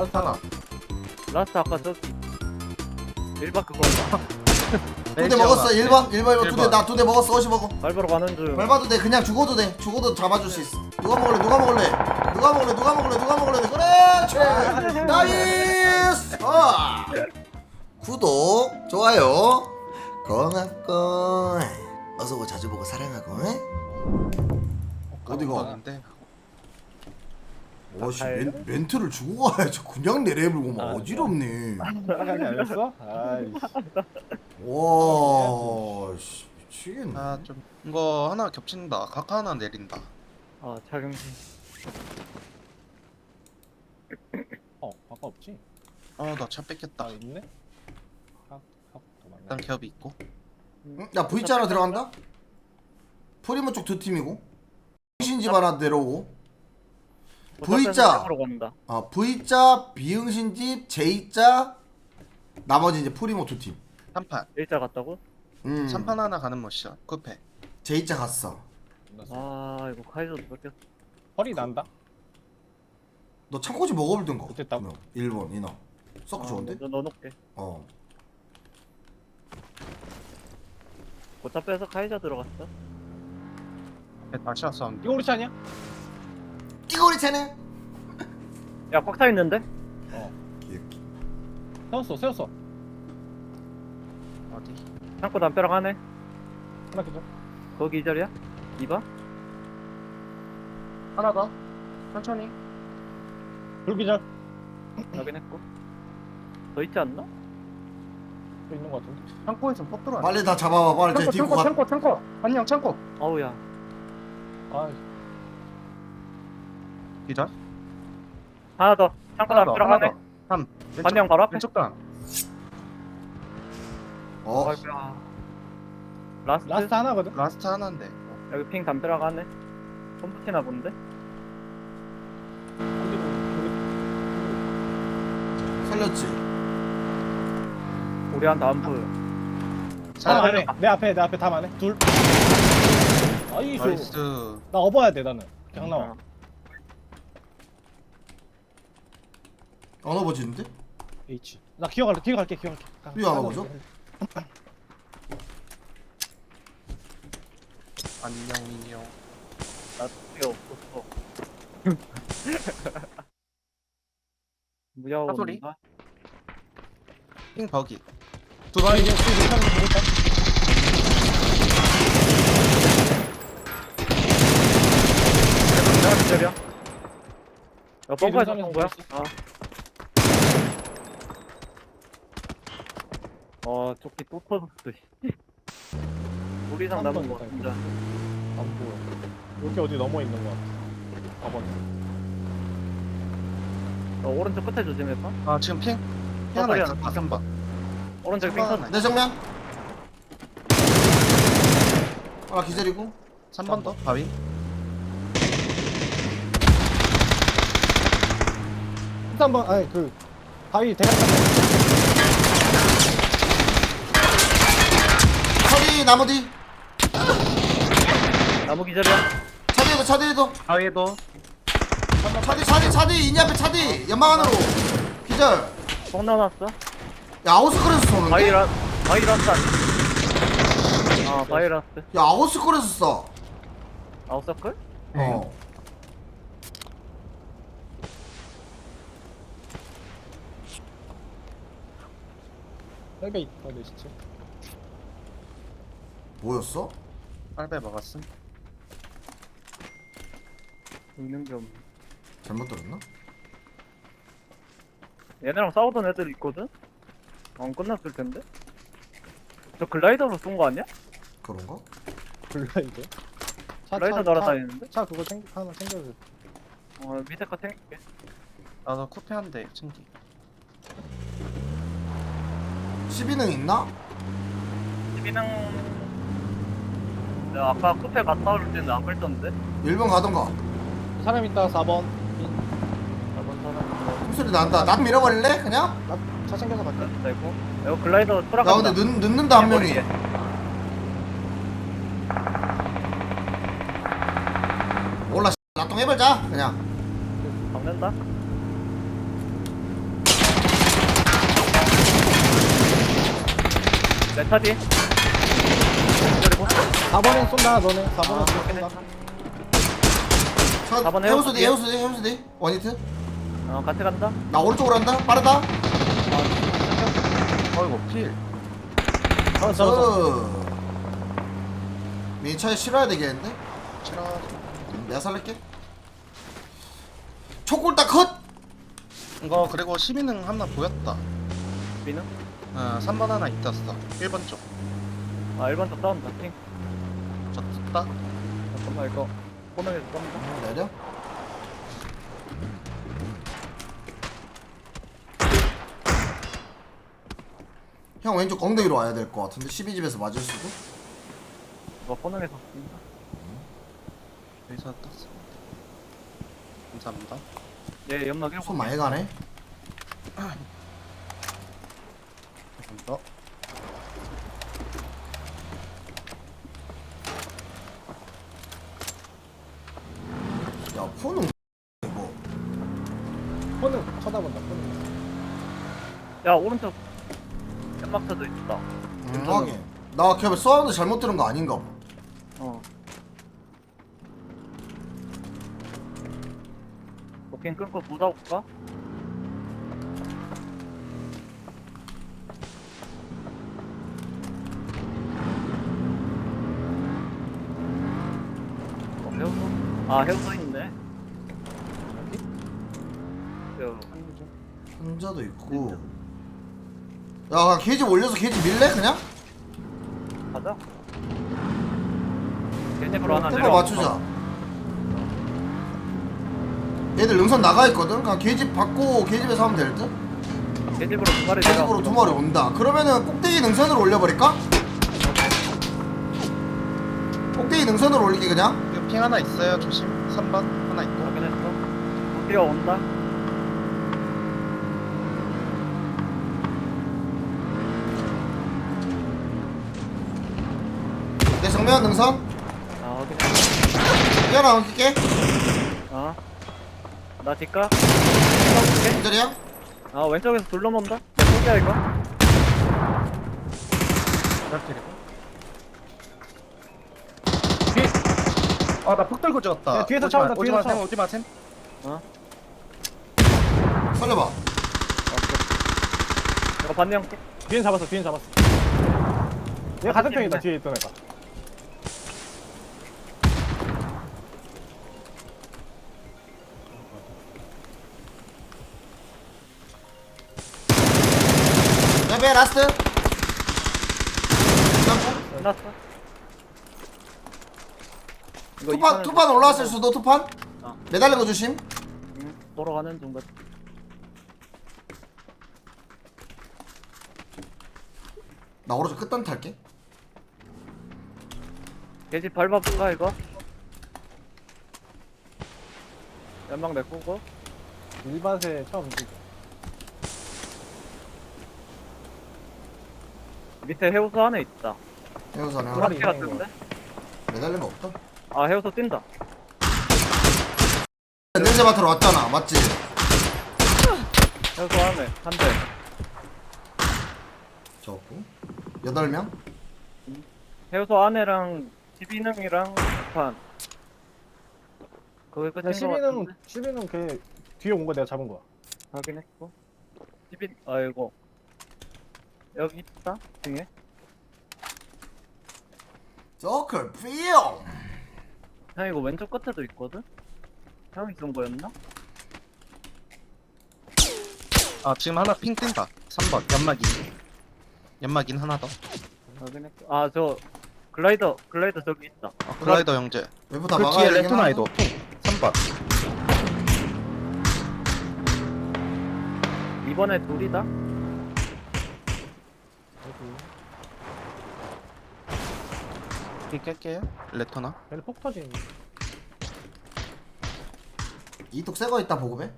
라스트 하나. 라스트 아까 저기 1박 그거. 두 대 먹었어. 1번 1번 1번 두대 나 두 대 먹었어. 어시 먹어. 밟으러 가는 중. 밟아도 돼. 그냥 죽어도 돼. 죽어도 잡아줄 수 있어. 누가 먹을래? 누가 먹을래? 누가 먹을래? 누가 먹을래? 누가 먹을래? 그렇지 나이스! 어. 구독 좋아요. 고맙고 어서고 자주 보고 사랑하고 어디가 멘, 멘트를 주고 가야지 그냥 내려불고 막 어지럽네 아니 아니었어? 아이씨 와씨 미치겠네 아 좀 이거 하나 겹친다. 각하 하나 내린다. 아 착용신 어 아까 없지? 어 나 차 뺏겼다. 아 있네? 각, 각. 일단 겹이 있고. 응? 야 V자 하나 들어간다? 프리모 쪽 두 팀이고 신집 하나 내려오고 V자. 으로 간다 아 V자 비응신집 J자 나머지 이제 프리모 두팀 3판. 일자 갔다고? 음 3판 하나 가는 모션. 쿠페. J자 갔어. 아 이거 카이저도 뺏겼어 허리 난다? 너 창고지 먹어볼던가 못했다고? 1번 이나 썩 좋은데? 너 넣어놓게 어 고차 빼서 카이저 들어갔어 네, 다시 왔어. 이거 우리 차 아니야? 우리 쟤네 야 꽉 차 있는데? 귀엽기 세웠어 세웠어 어디? 창고 담벼락 하네 하나 기절 거기 이 자리야? 2번? 하나 더. 천천히. 불 기절 확인했고 더 있지 않나? 또 있는 거 같은데 창고에서 폭 들어와. 빨리 다 잡아봐 빨리 쟤 창고 딛고 창고 가 창고 창고. 한영 창고. 어우야 아 기절. 하나 더 창고 하나 더. 담벼락 하나 하네 더. 3. 반영 바로 앞에 왼쪽 단. 어 아이고야 라스트? 라스트 하나거든? 라스트 하나인데. 여기 핑 담벼락 하네 컴퓨티나 본데? 안 살렸지 우리한테 안 보여 하나 자, 안해 내 앞에 내 앞에 다 안해 둘 아이쇼 나이스. 나 업어야 돼 나는 그냥 나와 안 업어지는데? H 나 기어갈게 기어갈게 기어갈게 가, 이거 안 가? 가. 안녕 인형. 나 그게 없었어 무야호 사소리? 없나? 핑 버기. 두 마리 이제 수 못하는 거 보겠다 야 이름 쏜 거야? 아. 어 조끼 또 터졌어 씨. 우리 이상 남은 거번 진짜 안 보여 여기 어디 넘어 있는 거 같아 4번 어, 오른쪽 끝에 조심해봐 아 지금 핑. 핑 하나 있어. 하나. 3번. 오른쪽 핑 터졌어 내 정면 하나 기절이고 3번 더. 바위. 13번 아니 그 바위 대각선 나무 뒤 나무 기절이야? 차디에도 차디에도. 바위에도. 차디 차디 차디 이니 앞에 차디 연막 안으로. 기절. 뽕 넣어놨어? 야 아웃스콜에서 쏘는데? 바이라 바이라스 아 바이라스. 야 아웃스콜에서 쏴 아웃서클? 어. 헬베 있다 내 시체 뭐였어? 빨배 먹었음. 있는 게 없네 잘못 들었나? 얘네랑 싸우던 애들 있거든? 안 끝났을 텐데? 저 글라이더로 쏜 거 아니야? 그런가? 블라이드 차, 글라이더 날아다니는데? 차, 차 그거 챙 하나 챙겨줘 어 밑에 거 챙길게 나도 쿠페 한 대 챙기. 12능 있나? 집이랑 내가 아까 쿠페 갔다 올 때는 안 걸던데? 1번 가던가. 사람 있다 4번. 4번 사람 숨소리 난다. 나 좀 잃어버릴래 그냥? 나차 챙겨서 갈게. 되고 이거 글라이더 나 돌아간다. 근데 늦, 늦는다 한 명이. 몰라 나똥 해버자 그냥. 박는다? 내 차지? 그리고. 4번에 쏜다 너네. 4번에 아, 쏜다. 차, 사번 해우수 뒤 해우수 해우수 뒤 해우수 뒤 원히트. 어 같이 간다. 나 오른쪽으로 한다. 빠르다. 어이구 필. 잡았어 잡았어. 어. 미 차에 실어야 되겠는데? 싫어 음, 내가 살릴게. 초골딱 컷! 이거 그리고 12능 하나 보였다. 미는? 어 3번 하나 있었어. 1번 쪽 아 1번 쪽 싸운다. 핑. 저 떴다 잠깐만 이거 코너에서 싸운다. 어, 내려 형 왼쪽 엉덩이로 와야 될 것 같은데 12집에서 맞을 수도 이거 코너에서 쏜다. 여기서 떴어 감사합니다 얘 연막 1번. 손 많이 가네 감사합니다 야 폰은 뭐 폰은 쳐다본다 폰은 야 오른쪽 연막차도 있다. 음, 하긴 나걔 사운드 잘못 들은 거 아닌가 봐 어. 오케이 끊고 묻어볼까? 어, 해우소? 아 해우소 있네 여기? 혼자도 있고. 야 그냥 게이지 올려서 게이지 밀래 그냥? 가자. 개집으로 하나 내려. 맞추자. 얘들 능선 나가 있거든? 그냥 게이지 받고 게이집에서 하면 될듯? 개집으로 두 마리 내려 두 마리 온다. 그러면은 꼭대기 능선으로 올려버릴까? 꼭대기 능선으로 올리기 그냥? 이거 핑 하나 있어요. 조심. 3번 하나 있고. 확인했어. 뛰어 온다 내 정면 능선? 아 확인했어. 뛰어나 옮길게. 어. 나 뒷가? 기절이야? 아 왼쪽에서 포기야 이거? 기다리고. 아나 폭 들고 찍었다. 야, 뒤에서 오지 마, 차온다, 오지 뒤에서 마셈 차. 오지 마셈 살려봐. 이거 반영 뒤엔 잡았어 뒤엔 잡았어. 얘 같은 편이다 뒤에 있던 애가 야배 라스트. 끝났어 이거 투판 투판 올라왔을 수도 투판? 어. 매달린 거 조심. 응, 돌아가는 중 같아 나 오른쪽 끝단 탈게. 개집 밟아볼까 이거? 연막 내꾸고? 일반세 처음 움직여 밑에 해우소 안에 있다. 해우선 두 하나. 파티 같은데? 매달린 거 없다. 아 해우소 뛴다. 냄새 맡으러 왔잖아. 맞지? 해우소 안에 한대. 적고 여덟 명? 해우소 안에랑 집이능이랑 판. 그게 끝인 거 12는 같은데? 12는 걔 뒤에 온 거 내가 잡은 거야. 확인했고. 집이 아이고 여기 있다 등에. 저클 필 형 이거 왼쪽 끝에도 있거든? 형이 쏜 거였나? 아 지금 하나 핑 뜬다. 3번. 연막인 연막인 하나 더. 확인했고 아저 글라이더 글라이더 저기 있다. 아, 글라이더 형제 웨프 다그 막아야 뒤에 되긴 레토나이도 하는데. 핑 3번. 이번에 둘이다? 핑 깰게요. 레토나? 걔는 폭 터진 이뚝 새거 있다 보급해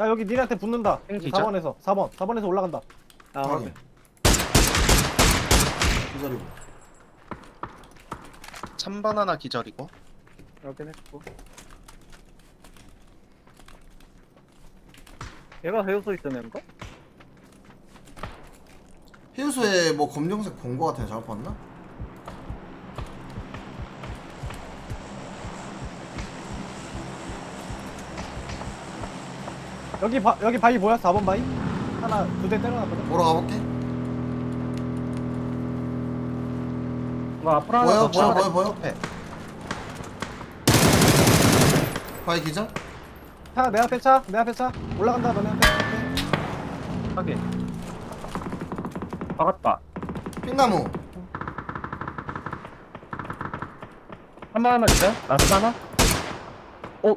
야 여기 니네한테 붙는다. 땡기자. 4번에서. 4번. 4번에서 올라간다. 아 확인. 기다리고. 3번 하나 기절이고 확인했고. 얘가 해우소 있던 애인가? 해우소에 뭐 검정색 본 거 같아 잘못 봤나? 여기 바, 여기 바위 뭐야? 4번 바위? 하나 두 대 때려놨거든. 보러 가볼게 뭐 앞으로 하나 보여, 더 보여, 쳐야 보여, 보여? 돼. 바위 기절? 차, 내 앞에 차, 내 앞에 차. 올라간다, 너네 앞에. 확인 박았다 핑나무 한번 하나 있어요? 나스 하나? 오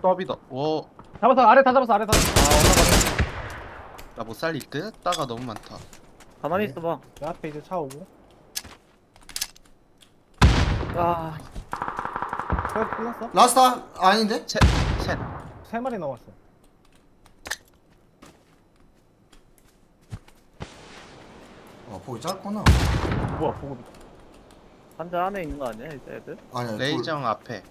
더비다 오 잡았어, 아래 다 잡았어, 아래 다 잡았어. 나 못 살릴 듯? 따가 너무 많다 가만히 있어봐 내 앞에 이제 차 오고. 아 끝났어. 라스타 아닌데? 셋셋 세 마리 남았어. 어 보기 짧구나 뭐야, 보고. 한자 안에 있는 거 아니야 이제 애들? 아니야 돌. 레이정 앞에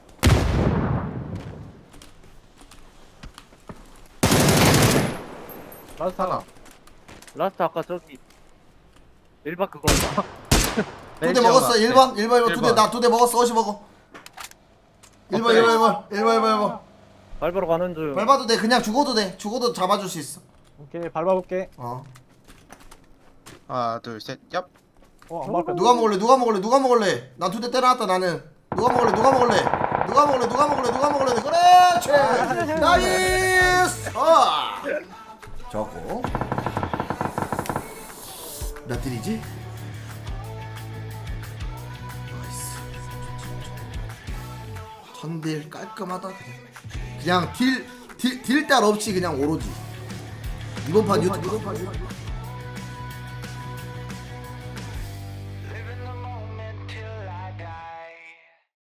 라스트 하나. 라스트 아까 저기 일박 그거인가? 두대 레이정 먹었어 앞에. 1번 1번 1번 두대. 나 두 대 먹었어 어시 먹어 1번 1번 1번 1번 1번 1번 밟으러 가는 중 밟아도 돼 그냥 죽어도 돼 죽어도 잡아줄 수 있어 오케이, 밟아볼게. 어 하나 둘셋 얍. 어, 안 밟혀. 누가 먹을래? 누가 먹을래? 누가 먹을래? 난 두 대 때려놨다 나는. 누가 먹을래? 누가 먹을래? 누가 먹을래? 누가 먹을래? 누가 먹을래? 그렇지 나이스! 어 좋고 몇 딜이지? 나이스. 천딜 깔끔하다 그냥. 그냥 딜 딜 딜 딸 없이 그냥 오로지. 이번 판 유튜브